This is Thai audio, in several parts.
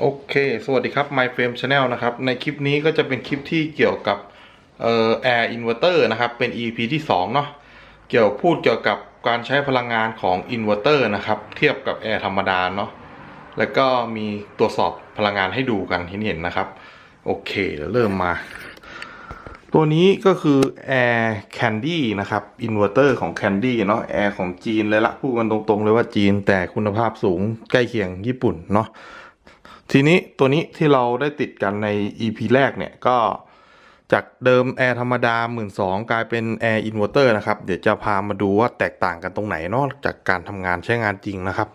โอเค สวัสดีครับ My Frame Channel นะครับ ในคลิปนี้ก็จะเป็นคลิปที่เกี่ยวกับเอ่อ Air Inverter นะครับ เป็น EP ที่2เนาะ เกี่ยวพูดเกี่ยวกับการใช้พลังงานของ Inverter นะครับ เทียบกับ Air ธรรมดาเนาะ แล้วก็มีตรวจสอบพลังงานให้ดูกันเห็นเห็นนะครับ โอเคเดี๋ยวเริ่มมา ตัวนี้ก็คือ Air Candy นะครับ Inverter ของ Candy เนาะ Air ของจีนเลยละ พูดกันตรงๆเลยว่าจีน แต่คุณภาพสูงใกล้เคียงญี่ปุ่นเนาะ ทีนี้ตัวนี้ที่เราได้ติดกันใน EP แรกเนี่ยก็จากเดิมแอร์ธรรมดา 1 2ื่นกลายเป็นแอร์อินเวอร์เตอร์นะครับ เดี๋ยวจะพามาดูว่าแตกต่างกันตรงไหนนาะจากการทำงานใช้งานจริงนะครับ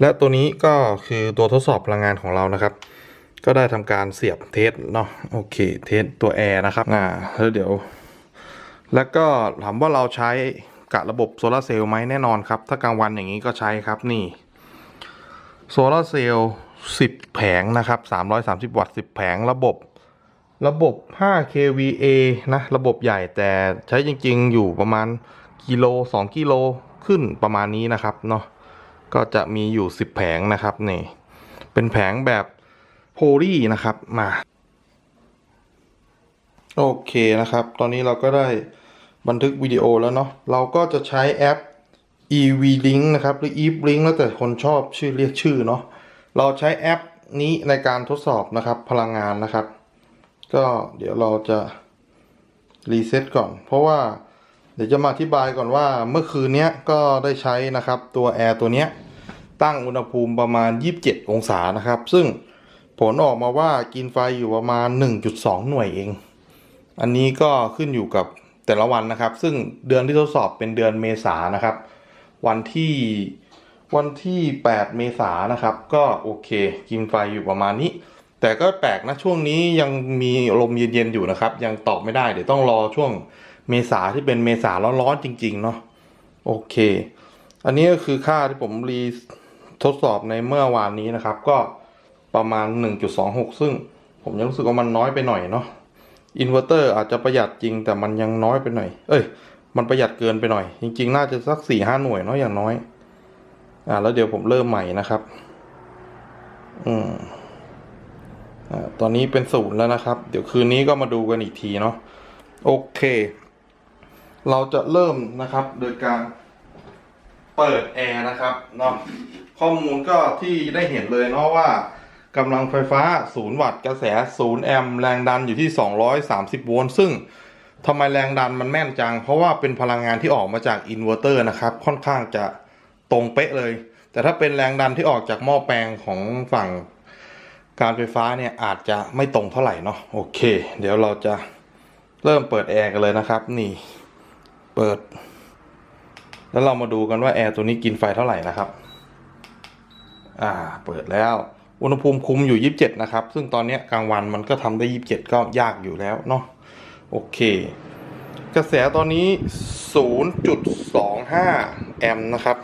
และตัวนี้ก็คือตัวทดสอบพลังงานของเรานะครับ ก็ได้ทำการเสียบเทสเนาะโอเคเทสตัวแอร์นะครับอ่าแล้วเดี๋ยว แล้วก็ถามว่าเราใช้กับระบบโซลาเซลล์ไหมแน่นอนครับ ถ้ากลางวันอย่างนี้ก็ใช้ครับนี่โซลาเซลล์ 10 แผงนะครับ 330 วัตต์ 10 แผงระบบ ระบบ 5 kVA นะ ระบบใหญ่แต่ใช้จริง ๆ อยู่ประมาณกิโล 2 กิโลขึ้นประมาณนี้นะครับเนาะก็จะมีอยู่ 10 แผงนะครับนี่เป็นแผงแบบโพลีนะครับมาโอเคนะครับ ตอนนี้เราก็ได้บันทึกวิดีโอแล้วเนาะเราก็จะใช้แอป EV Link นะครับ หรือ evlink แล้วแต่คนชอบชื่อเรียกชื่อเนาะ เราใช้แอปนี้ในการทดสอบนะครับพลังงานนะครับ ก็เดี๋ยวเราจะรีเซ็ตก่อน เพราะว่าเดี๋ยวจะมาอธิบายก่อนว่าเมื่อคืนนี้ก็ได้ใช้นะครับตัวแอร์ตัวนี้ตั้งอุณหภูมิประมาณ 27 องศานะครับ ซึ่งผลออกมาว่ากินไฟอยู่ประมาณ 1.2 หน่วยเอง อันนี้ก็ขึ้นอยู่กับแต่ละวันนะครับ ซึ่งเดือนที่ทดสอบเป็นเดือนเมษานะครับ วันที่ วันที่ 8 เมษายนนะครับ ก็โอเค กินไฟอยู่ประมาณนี้ แต่ก็แปลกนะช่วงนี้ยังมีลมเย็นๆอยู่นะครับ ยังตอบไม่ได้เดี๋ยวต้องรอช่วงเมษาที่เป็นเมษาร้อนๆจริง ๆ เนาะโอเค อันนี้ก็คือค่าที่ผมรีทดสอบในเมื่อวานนี้นะครับ ก็ประมาณ 1.26 ซึ่งผมยังรู้สึกว่ามันน้อยไปหน่อยเนาะอินเวอร์เตอร์อาจจะประหยัดจริงแต่มันยังน้อยไปหน่อย เอ้ย มันประหยัดเกินไปหน่อย จริง ๆ น่าจะสักสี่ห้าหน่วยเนาะอย่างน้อย อ่าแล้วเดี๋ยวผมเริ่มใหม่นะครับ อืมอ่าตอนนี้เป็นศูนย์แล้วนะครับ เดี๋ยวคืนนี้ก็มาดูกันอีกทีเนาะโอเค เราจะเริ่มนะครับ โดยการเปิดแอร์นะครับเนาะข้อมูลก็ที่ได้เห็นเลยเนาะว่ากำลังไฟฟ้า 0 วัตต์กระแส 0 แอมป์แรงดันอยู่ที่ 230 โวลต์ซึ่งทำไมแรงดันมันแม่นจัง เพราะว่าเป็นพลังงานที่ออกมาจากอินเวอร์เตอร์นะครับ ค่อนข้างจะ ตรงเป๊ะเลย แต่ถ้าเป็นแรงดันที่ออกจากหม้อแปลงของฝั่งการไฟฟ้าเนี่ยอาจจะไม่ตรงเท่าไหร่เนาะโอเค เดี๋ยวเราจะเริ่มเปิดแอร์กันเลยนะครับ นี่เปิด แล้วเรามาดูกันว่าแอร์ตัวนี้กินไฟเท่าไหร่นะครับ อ่า เปิดแล้ว อุณหภูมิคุมอยู่ 27 นะครับ ซึ่งตอนนี้กลางวันมันก็ทำได้ 27 ก็ยากอยู่แล้วเนาะโอเค กระแสตอนนี้ 0.25 แอมป์นะครับ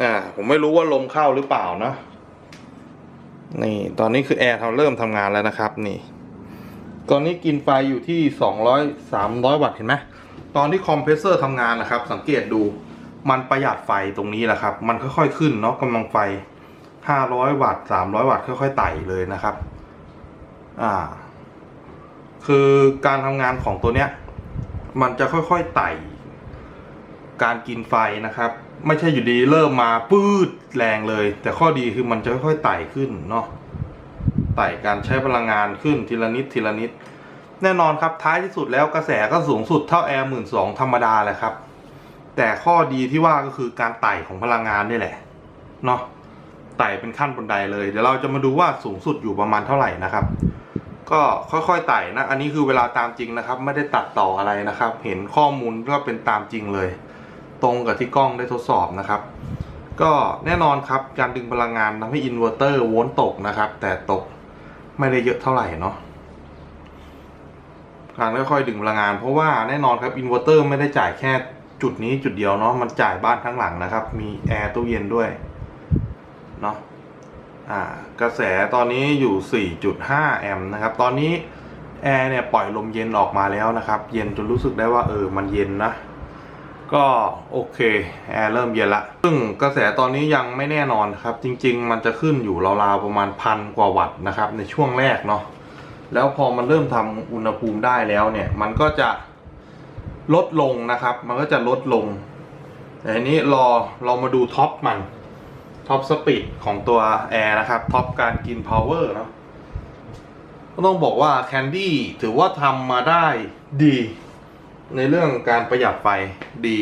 อ่าผมไม่รู้ว่าลมเข้าหรือเปล่านะนี่ตอนนี้คือแอร์เราเริ่มทำงานแล้วนะครับนี่ ตอนนี้กินไฟอยู่ที่200 300วัตต์เห็นไหมตอนที่คอมเพรสเซอร์ทำงานนะครับ สังเกตดูมันประหยัดไฟตรงนี้แหละครับ มันค่อยๆขึ้นเนาะกำลังไฟ500วัตต์300วัตต์ค่อยๆไต่เลยนะครับ อ่า คือการทำงานของตัวเนี้ย มันจะค่อยๆไต่ การกินไฟนะครับ ไม่ใช่อยู่ดีเริ่มมาปื้ดแรงเลย แต่ข้อดีคือมันจะค่อยๆไต่ขึ้นเนาะไต่การใช้พลังงานขึ้นทีละนิดทีละนิด แน่นอนครับท้ายที่สุดแล้วกระแสก็สูงสุดเท่าแอร์หมื่นสองธรรมดาแหละครับ แต่ข้อดีที่ว่าก็คือการไต่ของพลังงานนี่แหละเนาะไต่เป็นขั้นบันไดเลยเดี๋ยวเราจะมาดูว่าสูงสุดอยู่ประมาณเท่าไหร่นะครับ ก็ค่อยๆไต่นะ อันนี้คือเวลาตามจริงนะครับ ไม่ได้ตัดต่ออะไรนะครับ เห็นข้อมูลก็เป็นตามจริงเลย ตรงกับที่กล้องได้ทดสอบนะครับ ก็แน่นอนครับการดึงพลังงานทำให้อินเวอร์เตอร์โวลต์ตกนะครับ แต่ตกไม่ได้เยอะเท่าไหร่เนาะการค่อยๆดึงพลังงาน เพราะว่าแน่นอนครับอินเวอร์เตอร์ไม่ได้จ่ายแค่จุดนี้จุดเดียวเนาะมันจ่ายบ้านทั้งหลังนะครับ มีแอร์ตู้เย็นด้วยเนาะอ่ากระแสตอนนี้อยู่ 4.5 แอมป์นะครับ ตอนนี้แอร์เนี่ยปล่อยลมเย็นออกมาแล้วนะครับ เย็นจนรู้สึกได้ว่าเออมันเย็นนะ ก็โอเคแอร์เริ่มเย็นละ ซึ่งกระแสตอนนี้ยังไม่แน่นอนครับ จริง ๆ มันจะขึ้นอยู่ราวๆประมาณพันกว่าวัตต์นะครับ ในช่วงแรกเนาะแล้วพอมันเริ่มทำอุณหภูมิได้แล้วเนี่ย มันก็จะลดลงนะครับ มันก็จะลดลงแต่นี้รอเรามาดูท็อปมันท็อปสปีดของตัวแอร์นะครับท็อปการกินพาวเวอร์เนาะก็ต้องบอกว่าแคนดี้ถือว่าทำมาได้ดี ในเรื่องการประหยัดไฟดี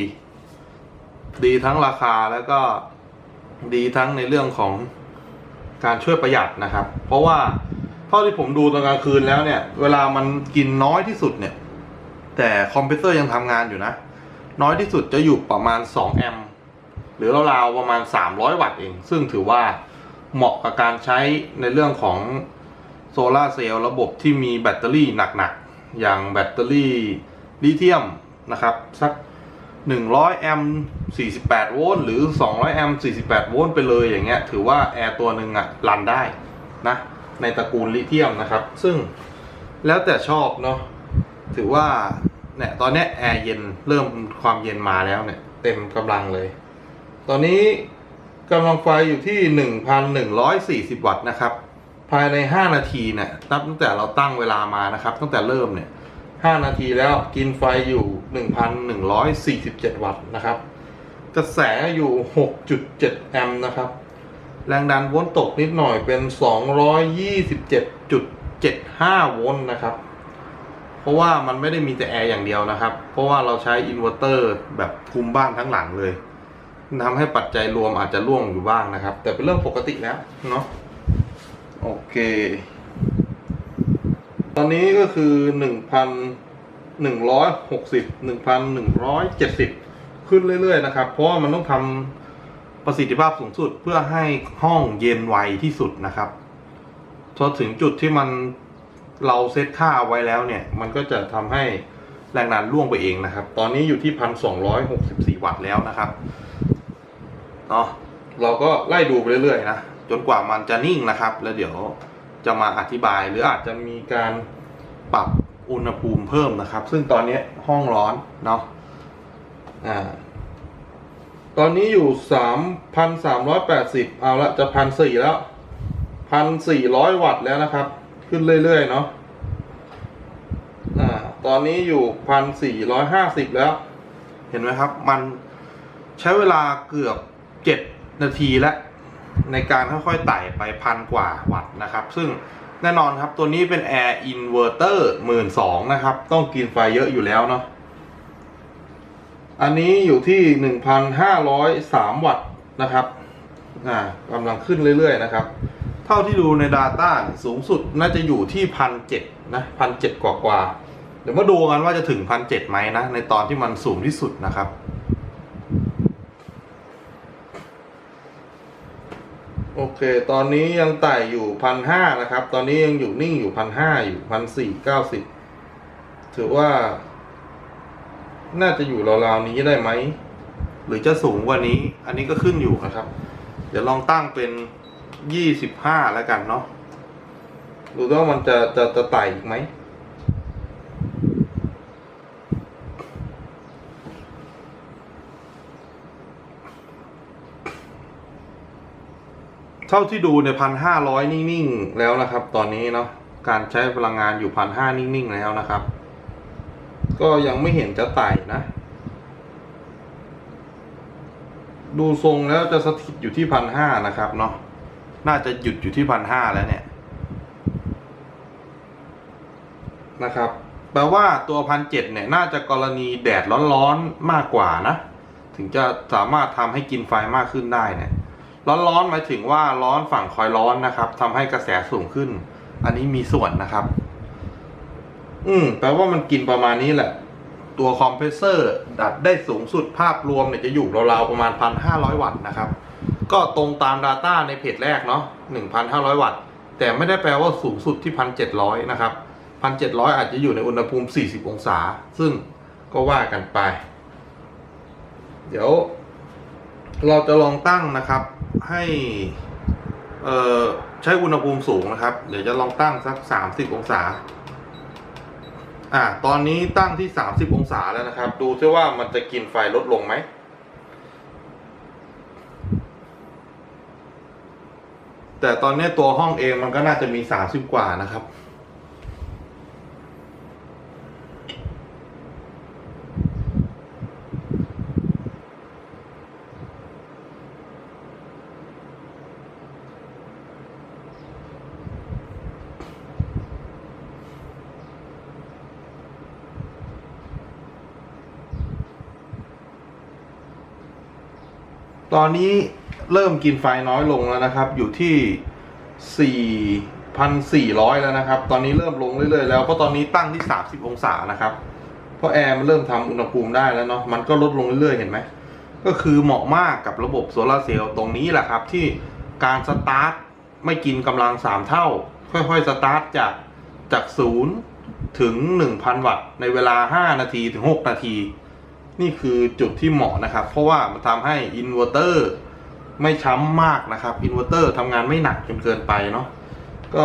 ดีทั้งราคาแล้วก็ดีทั้งในเรื่องของการช่วยประหยัดนะครับ เพราะว่าเท่าที่ผมดูตอนกลางคืนแล้วเนี่ย เวลามันกินน้อยที่สุดเนี่ย แต่คอมเพรสเซอร์ยังทำงานอยู่นะ น้อยที่สุดจะอยู่ประมาณ 2 แอมป์หรือราวๆประมาณ 300 วัตต์เอง ซึ่งถือว่าเหมาะกับการใช้ในเรื่องของโซลาเซลล์ระบบที่มีแบตเตอรี่หนักๆ อย่างแบตเตอรี่ ลิเธียมนะครับสัก 100 แอมป์48 โวลต์หรือ 200 แอมป์48 โวลต์ไปเลยอย่างเงี้ยถือว่าแอร์ตัวหนึ่งอะรันได้นะในตระกูลลิเธียมนะครับ ซึ่งแล้วแต่ชอบเนาะถือว่าเนี่ยตอนนี้แอร์เย็นเริ่มความเย็นมาแล้วเนี่ย เต็มกำลังเลย ตอนนี้กำลังไฟอยู่ที่ 1,140 วัตต์นะครับ ภายใน 5 นาทีเนี่ยนับตั้งแต่เราตั้งเวลามานะครับ ตั้งแต่เริ่มเนี่ย 5 นาทีแล้วกินไฟอยู่ 1,147 วัตต์นะครับ กระแสอยู่ 6.7 แอมป์นะครับ แรงดันโวลต์ตกนิดหน่อยเป็น 227.75 โวลต์นะครับ เพราะว่ามันไม่ได้มีแต่แอร์อย่างเดียวนะครับ เพราะว่าเราใช้อินเวอร์เตอร์แบบคุมบ้านทั้งหลังเลยทำให้ปัจจัยรวมอาจจะร่วงอยู่บ้างนะครับ แต่เป็นเรื่องปกติแล้วเนาะโอเค ตอนนี้ก็คือหนึ่งพันหนึ่งร้อยหกสิบหนึ่งพันหนึ่งร้อยเจ็ดสิบขึ้นเรื่อย ๆ นะครับ เพราะว่ามันต้องทำประสิทธิภาพสูงสุดเพื่อให้ห้องเย็นไวที่สุดนะครับพอถึงจุดที่มันเราเซตค่าไว้แล้วเนี่ย มันก็จะทำให้แรงดันร่วงไปเองนะครับ ตอนนี้อยู่ที่พันสองร้อยหกสิบสี่วัตต์แล้วนะครับเนาะเราก็ไล่ดูไปเรื่อยๆนะจนกว่ามันจะนิ่งนะครับ แล้วเดี๋ยว จะมาอธิบาย หรืออาจจะมีการปรับอุณหภูมิเพิ่มนะครับ ซึ่งตอนนี้ห้องร้อนเนาะอ่าตอนนี้อยู่สามพันสามร้อยแปดสิบเอาละจะพันสี่แล้วพันสี่ร้อยวัตต์แล้วนะครับ ขึ้นเรื่อย ๆ เนาะอ่าตอนนี้อยู่พันสี่ร้อยห้าสิบแล้ว เห็นไหมครับ มันใช้เวลาเกือบเจ็ดนาทีแล้ว ในการค่อยๆไต่ไปพันกว่าวัตต์นะครับ ซึ่งแน่นอนครับตัวนี้เป็น Air Inverter หมื่นสองนะครับ ต้องกินไฟเยอะอยู่แล้วเนาะอันนี้อยู่ที่หนึ่งพันห้าร้อยสามวัตต์นะครับอ่ากำลังขึ้นเรื่อยๆนะครับ เท่าที่ดูใน Data สูงสุดน่าจะอยู่ที่พันเจ็ดนะพันเจ็ดกว่าๆเดี๋ยวมาดูกันว่าจะถึงพันเจ็ดไหมนะ ในตอนที่มันสูงที่สุดนะครับ โอ เค ตอนนี้ยังไต่อยู่พันห้านะครับ ตอนนี้ยังอยู่นิ่งอยู่พันห้าอยู่พันสี่เก้าสิบถือว่า น่าจะอยู่ราวๆนี้ได้ไหม หรือจะสูงกว่านี้ อันนี้ก็ขึ้นอยู่นะครับ เดี๋ยวลองตั้งเป็นยี่สิบห้าแล้วกันเนาะดูว่ามันจะจะจะไต่อีกไหม เท่าที่ดูในพันห้าร้อยนิ่งๆ แล้วนะครับ ตอนนี้เนาะการใช้พลังงานอยู่พันห้านิ่งๆ แล้วนะครับ ก็ยังไม่เห็นจะไต่นะ ดูทรงแล้วจะสถิตอยู่ที่พันห้านะครับเนาะน่าจะหยุดอยู่ที่พันห้าแล้วเนี่ยนะครับแปลว่าตัวพันเจ็ดเนี่ย น่าจะกรณีแดดร้อนๆมากกว่านะ ถึงจะสามารถทำให้กินไฟมากขึ้นได้เนี่ย ร้อนๆหมายถึงว่าร้อนฝั่งคอยร้อนนะครับทำให้กระแสสูงขึ้น อันนี้มีส่วนนะครับ อืมแปลว่ามันกินประมาณนี้แหละ ตัวคอมเพรสเซอร์ดัดได้สูงสุดภาพรวมเนี่ยจะอยู่ราวๆประมาณ 1,500 วัตต์นะครับ ก็ตรงตาม Data ในเพจแรกเนาะ1,500 วัตต์ แต่ไม่ได้แปลว่าสูงสุดที่ 1,700 นะครับ 1,700 อาจจะอยู่ในอุณหภูมิ 40 องศา ซึ่งก็ว่ากันไป เดี๋ยว เราจะลองตั้งนะครับ ให้เอ่อใช้อุณหภูมิสูงนะครับ เดี๋ยวจะลองตั้งสัก 30 องศา อ่า ตอนนี้ตั้งที่ 30 องศาแล้วนะครับ ดูซิว่ามันจะกินไฟลดลงไหม แต่ตอนนี้ตัวห้องเองมันก็น่าจะมี 30 กว่านะครับ ตอนนี้เริ่มกินไฟน้อยลงแล้วนะครับ อยู่ที่ 4,400 แล้วนะครับ ตอนนี้เริ่มลงเรื่อยๆแล้ว เพราะตอนนี้ตั้งที่ 30 องศานะครับ เพราะแอร์มันเริ่มทำอุณหภูมิได้แล้วเนาะ มันก็ลดลงเรื่อยๆ เห็นไหม ก็คือเหมาะมากกับระบบโซลาเซลล์ตรงนี้แหละครับ ที่การสตาร์ทไม่กินกำลัง 3 เท่า ค่อยๆ สตาร์ทจากจากศูนย์ถึง 1,000 วัตต์ในเวลา 5 นาทีถึง 6 นาที นี่คือจุดที่เหมาะนะครับ เพราะว่ามันทำให้อินเวอร์เตอร์ไม่ช้ำมากนะครับอินเวอร์เตอร์ทำงานไม่หนักจนเกินไปเนาะก็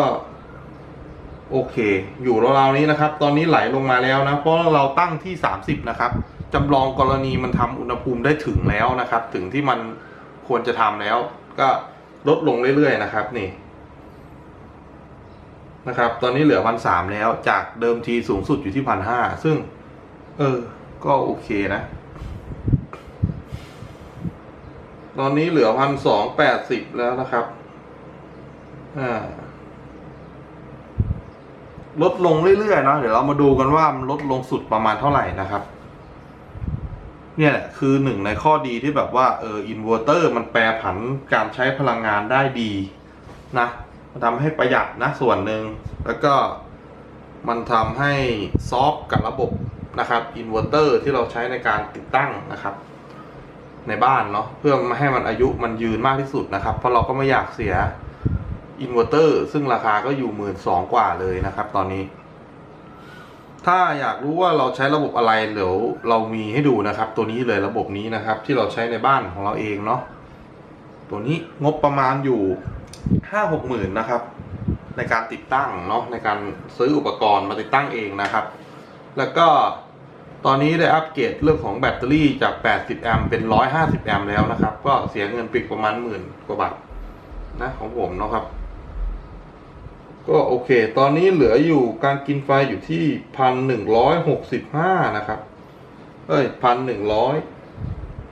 โอเค อยู่ราวๆนี้นะครับ ตอนนี้ไหลลงมาแล้วนะ เพราะเราตั้งที่ 30 นะครับจำลองกรณีมันทำอุณหภูมิได้ถึงแล้วนะครับ ถึงที่มันควรจะทำแล้ว ก็ลดลงเรื่อยๆนะครับนี่นะครับ ตอนนี้เหลือพันสามแล้ว จากเดิมทีสูงสุดอยู่ที่พันห้าซึ่ง เออ ก็โอเคนะ ตอนนี้เหลือพันสองแปดสิบแล้วนะครับ อ่า ลดลงเรื่อยๆนะเดี๋ยวเรามาดูกันว่ามันลดลงสุดประมาณเท่าไหร่นะครับ เนี่ยแหละคือหนึ่งในข้อดีที่แบบว่าเอออินเวอร์เตอร์มันแปรผันการใช้พลังงานได้ดีนะมันทำให้ประหยัดนะส่วนหนึ่งแล้วก็มันทำให้ซอฟต์กับระบบ นะครับอินเวอร์เตอร์ที่เราใช้ในการติดตั้งนะครับ ในบ้านเนาะเพื่อมาให้มันอายุมันยืนมากที่สุดนะครับ เพราะเราก็ไม่อยากเสียอินเวอร์เตอร์ซึ่งราคาก็อยู่หมื่นสองกว่าเลยนะครับ ตอนนี้ ถ้าอยากรู้ว่าเราใช้ระบบอะไรเดี๋ยวเรามีให้ดูนะครับ ตัวนี้เลยระบบนี้นะครับ ที่เราใช้ในบ้านของเราเองเนาะตัวนี้งบประมาณอยู่ห้าหกหมื่นนะครับ ในการติดตั้งเนาะในการซื้ออุปกรณ์มาติดตั้งเองนะครับ แล้วก็ ตอนนี้ได้อัปเกรดเรื่องของแบตเตอรี่จาก 80 แอมป์เป็น 150 แอมป์แล้วนะครับ ก็เสียเงินปอีกประมาณหมื่นกว่าบาทนะของผมเนาะครับ ก็โอเค ตอนนี้เหลืออยู่การกินไฟอยู่ที่พันหนึ่งร้อยหกสิบห้านะครับ เอ้ยพันหนึ่งร้อย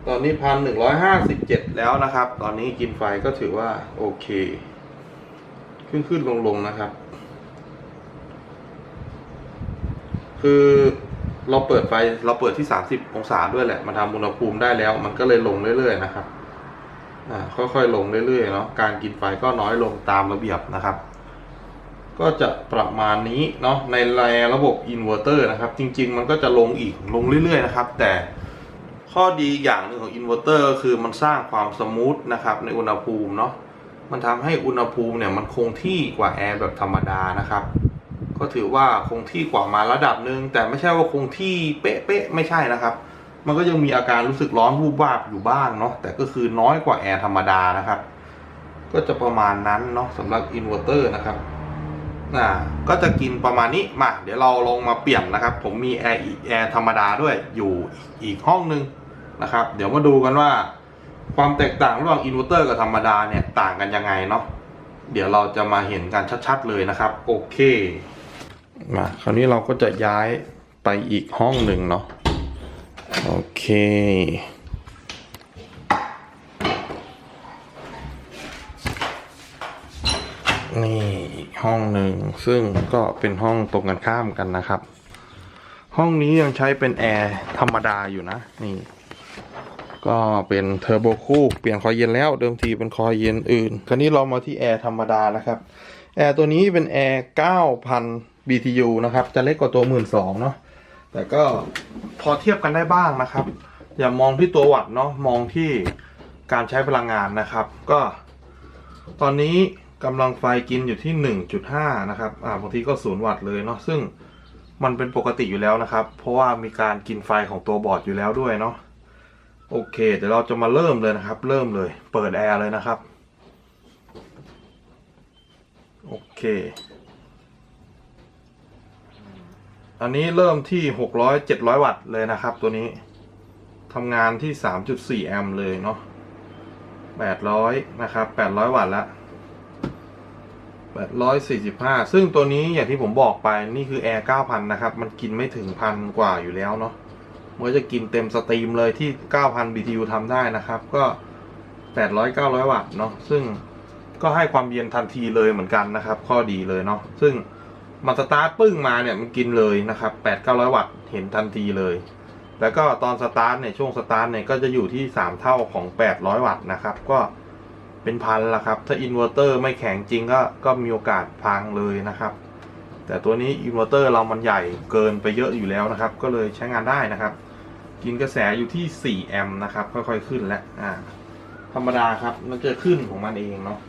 ตอนนี้พันหนึ่งร้อยห้าสิบเจ็ดแล้วนะครับ ตอนนี้กินไฟก็ถือว่าโอเค ขึ้นขึ้นลงลงนะครับ คือ เราเปิดไฟเราเปิดที่สามสิบองศาด้วยแหละ มันทำอุณหภูมิได้แล้ว มันก็เลยลงเรื่อยๆนะครับอ่าค่อยๆลงเรื่อยๆเนาะการกินไฟก็น้อยลงตามระเบียบนะครับ ก็จะประมาณนี้เนาะในแรระบบอินเวอร์เตอร์นะครับ จริง ๆ มันก็จะลงอีกลงเรื่อยๆนะครับ แต่ข้อดีอย่างหนึ่งของอินเวอร์เตอร์ก็คือมันสร้างความสมูทนะครับ ในอุณหภูมิเนาะมันทำให้อุณหภูมิเนี่ยมันคงที่กว่าแอร์แบบธรรมดานะครับ ก็ถือว่าคงที่กว่ามาระดับหนึ่งแต่ไม่ใช่ว่าคงที่เป๊ะๆไม่ใช่นะครับ มันก็ยังมีอาการรู้สึกร้อนวูบวาบอยู่บ้างเนาะแต่ก็คือน้อยกว่าแอร์ธรรมดานะครับ ก็จะประมาณนั้นเนาะสำหรับอินเวอร์เตอร์นะครับอ่าก็จะกินประมาณนี้มาเดี๋ยวเราลงมาเปลี่ยนนะครับ ผมมีแอร์แอร์ธรรมดาด้วยอยู่อีกห้องนึงนะครับ เดี๋ยวมาดูกันว่า ความแตกต่างระหว่างอินเวอร์เตอร์กับธรรมดาเนี่ยต่างกันยังไงเนาะเดี๋ยวเราจะมาเห็นกันชัดๆเลยนะครับ โอเค มาคราวนี้เราก็จะย้ายไปอีกห้องหนึ่งเนาะโอเค นี่ห้องหนึ่งซึ่งก็เป็นห้องตรงกันข้ามกันนะครับ ห้องนี้ยังใช้เป็นแอร์ธรรมดาอยู่นะ นี่ ก็เป็นเทอร์โบคูลเปลี่ยนคอยเย็นแล้วเดิมทีเป็นคอยเย็นอื่น คราวนี้เรามาที่แอร์ธรรมดานะครับ แอร์ตัวนี้เป็นแอร์9,000 BTU นะครับ จะเล็กกว่าตัว 12,000เนาะแต่ก็พอเทียบกันได้บ้างนะครับ อย่ามองที่ตัววัตต์เนาะมองที่การใช้พลังงานนะครับ ก็ ตอนนี้กำลังไฟกินอยู่ที่ 1.5 นะครับอ่าบางทีก็ศูนย์วัตต์เลยเนาะซึ่งมันเป็นปกติอยู่แล้วนะครับ เพราะว่ามีการกินไฟของตัวบอร์ดอยู่แล้วด้วยเนาะโอเค เดี๋ยวเราจะมาเริ่มเลยนะครับ เริ่มเลย เปิดแอร์เลยนะครับ โอเค อันนี้เริ่มที่หกร้อยเจ็ดร้อยวัตต์เลยนะครับ ตัวนี้ทำงานที่สามจุดสี่แอมป์เลยเนาะแปดร้อยนะครับแปดร้อยวัตต์ละแปดร้อยสี่สิบห้าซึ่งตัวนี้อย่างที่ผมบอกไปนี่คือ Air 9,000 นะครับ มันกินไม่ถึงพันกว่าอยู่แล้วเนาะมันก็จะกินเต็มสตรีมเลยที่ 9,000 BTU ทำได้นะครับ ก็ 800 900 วัตต์เนาะซึ่งก็ให้ความเย็นทันทีเลยเหมือนกันนะครับ ข้อดีเลยเนาะซึ่ง มันสตาร์ทปึ้งมาเนี่ยมันกินเลยนะครับ8 900วัตต์เห็นทันทีเลย แล้วก็ตอนสตาร์ทเนี่ยช่วงสตาร์ทเนี่ยก็จะอยู่ที่3เท่าของ800วัตต์นะครับ ก็เป็นพันละครับ ถ้าอินเวอร์เตอร์ไม่แข็งจริงก็ก็มีโอกาสพังเลยนะครับ แต่ตัวนี้อินเวอร์เตอร์เรามันใหญ่เกินไปเยอะอยู่แล้วนะครับ ก็เลยใช้งานได้นะครับ กินกระแสอยู่ที่ 4 แอมป์นะครับ ค่อยๆขึ้นแล้วอ่าธรรมดาครับ มันจะขึ้นของมันเองเนาะ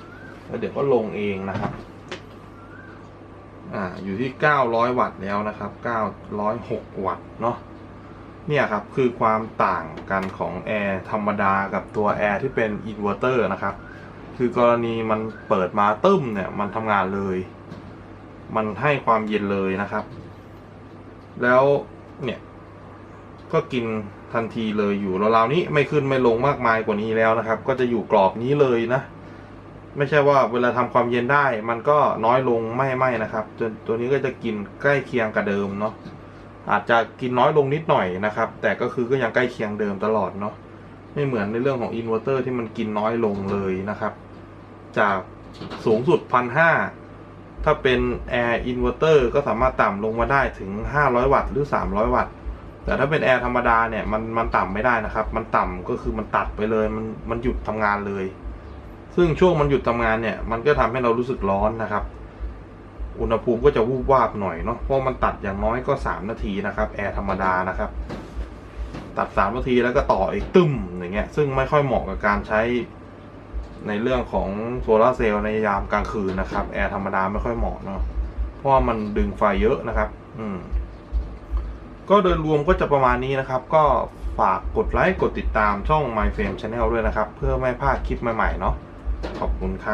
แล้วเดี๋ยวก็ลงเองนะครับ อ่าอยู่ที่ 900 วัตต์แล้วนะครับ 906 วัตต์เนาะเนี่ยครับคือความต่างกันของแอร์ธรรมดากับตัวแอร์ที่เป็นอินเวอร์เตอร์นะครับ คือกรณีมันเปิดมาตึ้มเนี่ยมันทำงานเลย มันให้ความเย็นเลยนะครับ แล้วเนี่ยก็กินทันทีเลยอยู่ราวๆนี้ไม่ขึ้นไม่ลงมากมายกว่านี้แล้วนะครับ ก็จะอยู่กรอบนี้เลยนะ ไม่ใช่ว่าเวลาทำความเย็นได้ มันก็น้อยลงไม่ไม่นะครับตัวตัวนี้ก็จะกินใกล้เคียงกับเดิมเนาะอาจจะกินน้อยลงนิดหน่อยนะครับ แต่ก็คือก็ยังใกล้เคียงเดิมตลอดเนาะไม่เหมือนในเรื่องของอินเวอร์เตอร์ที่มันกินน้อยลงเลยนะครับ จากสูงสุดพันห้าถ้าเป็นแอร์อินเวอร์เตอร์ก็สามารถต่ำลงมาได้ถึง 500 วัตต์หรือ 300 วัตต์แต่ถ้าเป็นแอร์ธรรมดาเนี่ยมันมันต่ำไม่ได้นะครับ มันต่ำก็คือมันตัดไปเลย มันมันหยุดทำงานเลย ซึ่งช่วงมันหยุดทำงานเนี่ย มันก็ทำให้เรารู้สึกร้อนนะครับ อุณหภูมิก็จะวูบวาบหน่อยเนาะเพราะมันตัดอย่างน้อยก็สามนาทีนะครับแอร์ธรรมดานะครับ ตัดสามนาทีแล้วก็ต่ออีกตึ้มอย่างเงี้ยซึ่งไม่ค่อยเหมาะกับการใช้ในเรื่องของโซลาเซลล์ในยามกลางคืนนะครับ แอร์ธรรมดาไม่ค่อยเหมาะเนาะเพราะว่ามันดึงไฟเยอะนะครับ อืม ก็โดยรวมก็จะประมาณนี้นะครับ ก็ฝากกดไลค์กดติดตามช่อง My Frame Channel ด้วยนะครับ เพื่อไม่พลาดคลิปใหม่ ๆ เนาะ ขอบคุณครับ